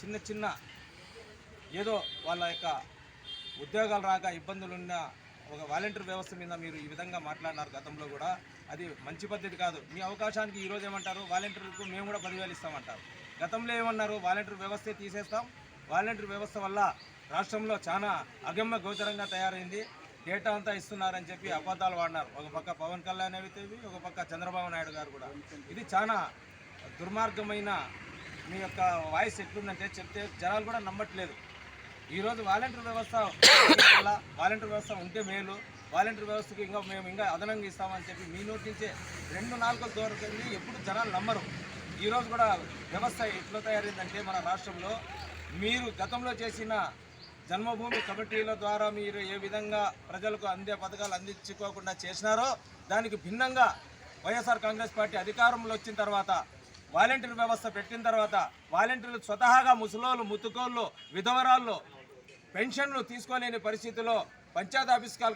చిన్న చిన్న ఏదో వాళ్ళ యొక్క ఉద్యోగాలు రాక ఇబ్బందులున్న ఒక వాలంటీర్ వ్యవస్థ మీద మీరు ఈ విధంగా మాట్లాడినారు గతంలో కూడా. అది మంచి పద్ధతి కాదు. మీ అవకాశానికి ఈరోజు ఏమంటారు? వాలంటీర్కు మేము కూడా పదివేలు ఇస్తామంటారు. గతంలో ఏమన్నారు? వాలంటీర్ వ్యవస్థే తీసేస్తాం. వాలంటీర్ వ్యవస్థ వల్ల రాష్ట్రంలో చాలా అగమ్య గోచరంగా తయారైంది. డేటా అంతా ఇస్తున్నారని చెప్పి అబద్ధాలు వాడినారు ఒక పక్క పవన్ కళ్యాణ్ అయితే ఒక పక్క చంద్రబాబు నాయుడు గారు కూడా. ఇది చాలా దుర్మార్గమైన మీ యొక్క వాయిస్ ఎట్లుందంటే చెప్తే జనాలు కూడా నమ్మట్లేదు. ఈరోజు వాలంటీర్ వ్యవస్థ వల్ల వాలంటీర్ వ్యవస్థ ఉంటే మేలు. వాలంటీర్ వ్యవస్థకి ఇంకా మేము ఇంకా అదనంగా ఇస్తామని చెప్పి మీ నోటి నుంచే రెండు నాలుగు దూరకండి ఎప్పుడు జనాలు నమ్మరు. ఈరోజు కూడా వ్యవస్థ ఎట్లా తయారైందంటే మన రాష్ట్రంలో మీరు గతంలో చేసిన జన్మభూమి కమిటీల ద్వారా మీరు ఏ విధంగా ప్రజలకు అందే పథకాలు అందించుకోకుండా చేసినారో దానికి భిన్నంగా వైఎస్ఆర్ కాంగ్రెస్ పార్టీ అధికారంలో వచ్చిన తర్వాత వాలంటీర్ వ్యవస్థ పెట్టిన తర్వాత వాలంటీర్లు స్వతహాగా ముసలోళ్ళు ముతుకోళ్ళు విధవరాళ్ళు పెన్షన్లు తీసుకోలేని పరిస్థితిలో పంచాయత్ ఆఫీస్ కాడ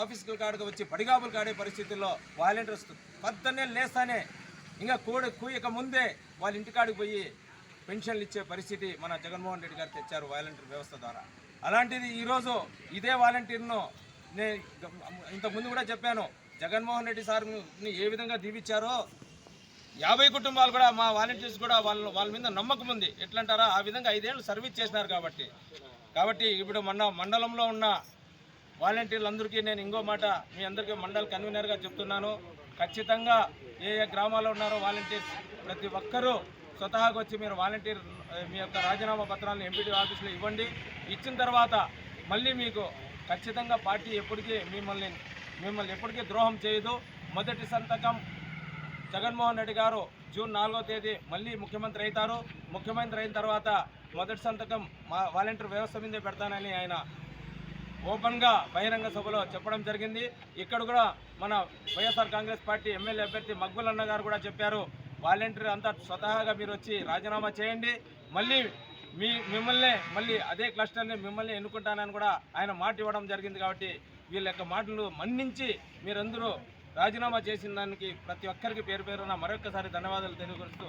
ఆఫీసుల కాడకు వచ్చి పడిగాపులు కాడే పరిస్థితుల్లో వాలంటీర్స్ పొద్దున్నే లేస్తానే ఇంకా కూడ కూయక ముందే వాళ్ళ ఇంటికాడికి పోయి పెన్షన్లు ఇచ్చే పరిస్థితి మన జగన్మోహన్ రెడ్డి గారు తెచ్చారు వాలంటీర్ వ్యవస్థ ద్వారా. అలాంటిది ఈరోజు ఇదే వాలంటీర్ను నేను ఇంతకుముందు కూడా చెప్పాను జగన్మోహన్ రెడ్డి సార్ని ఏ విధంగా దీవించారో యాభై కుటుంబాలు కూడా మా వాలంటీర్స్ కూడా వాళ్ళ వాళ్ళ మీద నమ్మకం ఉంది. ఎట్లంటారా? ఆ విధంగా ఐదేళ్ళు సర్వీస్ చేసినారు కాబట్టి. కాబట్టి ఇప్పుడు మన మండలంలో ఉన్న వాలంటీర్లందరికీ నేను ఇంకో మాట మీ అందరికీ మండల కన్వీనర్గా చెప్తున్నాను. ఖచ్చితంగా ఏ ఏ గ్రామాల్లో ఉన్నారో వాలంటీర్స్ ప్రతి ఒక్కరూ స్వతహాగా వచ్చి మీరు వాలంటీర్ మీ యొక్క రాజీనామా పత్రాలను ఎంపీటీ ఆఫీస్లో ఇవ్వండి. ఇచ్చిన తర్వాత మళ్ళీ మీకు ఖచ్చితంగా పార్టీ ఎప్పటికీ మిమ్మల్ని మిమ్మల్ని ఎప్పటికీ ద్రోహం చేయదు. మొదటి సంతకం జగన్మోహన్ రెడ్డి గారు జూన్ నాలుగో తేదీ మళ్ళీ ముఖ్యమంత్రి అవుతారు. ముఖ్యమంత్రి అయిన తర్వాత మొదటి సంతకం మా వాలంటీర్ వ్యవస్థ మీదే పెడతానని ఆయన ఓపెన్గా బహిరంగ సభలో చెప్పడం జరిగింది. ఇక్కడ కూడా మన వైఎస్ఆర్ కాంగ్రెస్ పార్టీ ఎమ్మెల్యే అభ్యర్థి మగ్గులన్న గారు కూడా చెప్పారు. వాలంటీర్ అంతా స్వతహాగా మీరు వచ్చి రాజీనామా చేయండి. మళ్ళీ మీ మిమ్మల్ని మళ్ళీ అదే క్లస్టర్ని మిమ్మల్ని ఎన్నుకుంటానని కూడా ఆయన మాట ఇవ్వడం జరిగింది కాబట్టి వీళ్ళ యొక్క మాటలు మన్నించి మీరందరూ రాజీనామా చేసిన దానికి ప్రతి ఒక్కరికి పేరు పేరున మరొకసారి ధన్యవాదాలు తెలియజేస్తూ